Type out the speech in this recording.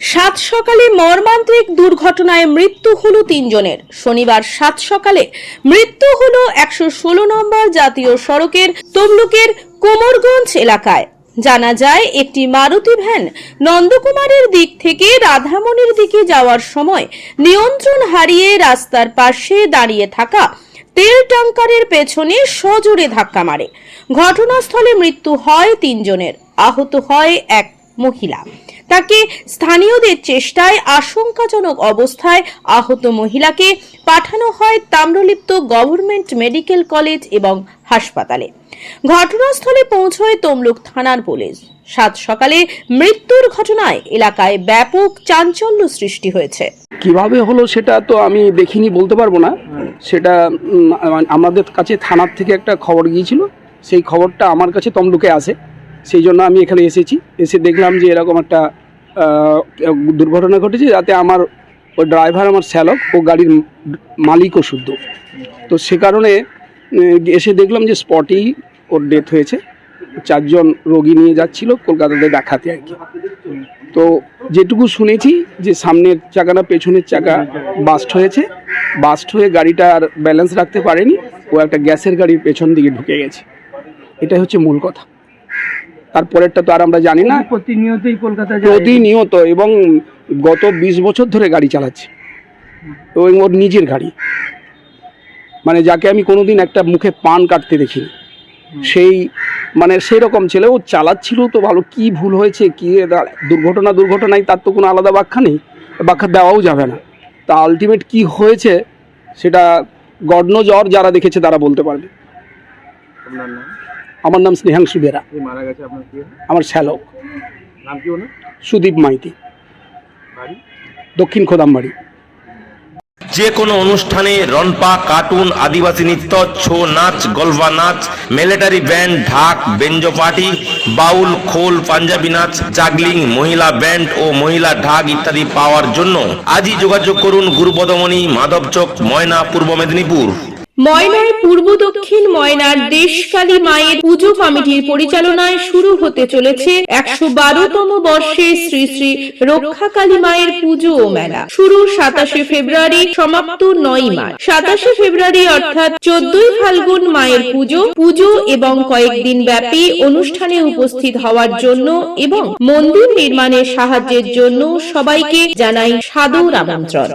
সাত সকালে মর্মান্তিক দুর্ঘটনায় মৃত্যু হলো তিনজনের। শনিবার সাত সকালে মৃত্যু হলো একশো ষোলো নম্বর জাতীয় সড়কের তমলুকের কোমরগঞ্জ এলাকায়। জানা যায়, একটি মারুতি ভ্যান নন্দকুমারের দিক থেকে রাধামণির দিকে যাওয়ার সময় নিয়ন্ত্রণ হারিয়ে রাস্তার পাশে দাঁড়িয়ে থাকা তেল ট্যাঙ্কারের পেছনে সজোরে ধাক্কা মারে। ঘটনাস্থলে মৃত্যু হয় তিনজনের। আহত হয় এক মহিলা। তাকে স্থানীয়দের চেষ্টায় আশঙ্কাজনক অবস্থায় আহত মহিলাকে পাঠানো হয় তাম্রলিপ্ত গভর্নমেন্ট মেডিকেল কলেজ এবং হাসপাতালে। ঘটনাস্থলে পৌঁছয় তমলুক থানার পুলিশ। সাত সকালে মৃত্যুর ঘটনায় এলাকায় ব্যাপক চাঞ্চল্য সৃষ্টি হয়েছে। কীভাবে হলো সেটা তো আমি দেখিনি, বলতে পারব না। সেটা আমাদের কাছে থানার থেকে একটা খবর গিয়েছিল। সেই খবরটা আমার কাছে তমলুকে আসে। সেই জন্য আমি এখানে এসেছি। এসে দেখলাম যে এরকম একটা দুর্ঘটনা ঘটেছে যাতে আমার ওই ড্রাইভার আমার শ্যালক ও গাড়ির মালিকও শুদ্ধ। তো সে কারণে এসে দেখলাম যে স্পটেই ওর ডেথ হয়েছে। চারজন রোগী নিয়ে যাচ্ছিল কলকাতাতে দেখাতে আর কি। তো যেটুকু শুনেছি যে সামনের চাকাটা পেছনের চাকা বাস্ট হয়েছে। বাস্ট হয়ে গাড়িটা আর ব্যালেন্স রাখতে পারেনি। ও একটা গ্যাসের গাড়ির পেছন দিকে ঢুকে গেছে। এটাই হচ্ছে মূল কথা। তারপরেরটা তো আর আমরা জানি না। প্রতিনিয়তই কলকাতা যায়। প্রতিনিয়ত এবং গত বিশ বছর ধরে গাড়ি চালাচ্ছে। এবং ওর নিজের গাড়ি। মানে যাকে আমি কোনোদিন একটা মুখে পান কাটতে দেখিনি। সেই মানে সেই রকম ছেলে ও চালাচ্ছিল তো ভালো কি ভুল হয়েছে কি দুর্ঘটনা দুর্ঘটনায় তার তো কোনো আলাদা ব্যাখ্যা নেই ব্যাখ্যা দেওয়াও যাবে না। তা আলটিমেট কি হয়েছে সেটা গডন জ্বর যারা দেখেছে তারা বলতে পারবে। আমার নাম স্নেহাংশু বেরা। আমার শ্যালক। নাম কি ওনার? সুদীপ মাইতি। বাড়ি? দক্ষিণ খোদামবাড়ি। যে কোনো অনুষ্ঠানে রনপা কার্টুন আদিবাসী নৃত্য ছৌ নাচ গলফা নাচ মিলিটারি ব্যান্ড ঢাক বেঞ্জো পার্টি বাউল খোল পাঞ্জাবি নাচ জাগলিং মহিলা ব্যান্ড ও মহিলা ঢাক ইত্যাদি পাওয়ার জন্য আজই যোগাযোগ করুন গুরুপদমণি মাধবচক ময়না পূর্ব মেদিনীপুর। ময়নার পূর্ব দক্ষিণ ময়নার দেশকালী মায়ের পুজো কমিটির পরিচালনায় শুরু হতে চলেছে একশো বারোতম বর্ষে শ্রী শ্রী রক্ষাকালী মায়ের পুজো ও মেলা। শুরু সাতাশে ফেব্রুয়ারি, সমাপ্ত নয় মার্চ। সাতাশে ফেব্রুয়ারি অর্থাৎ চোদ্দই ফাল্গুন মায়ের পুজো। পুজো এবং কয়েকদিন ব্যাপী অনুষ্ঠানে উপস্থিত হওয়ার জন্য এবং মন্দির নির্মাণের সাহায্যের জন্য সবাইকে জানাই সাদর আমন্ত্রণ।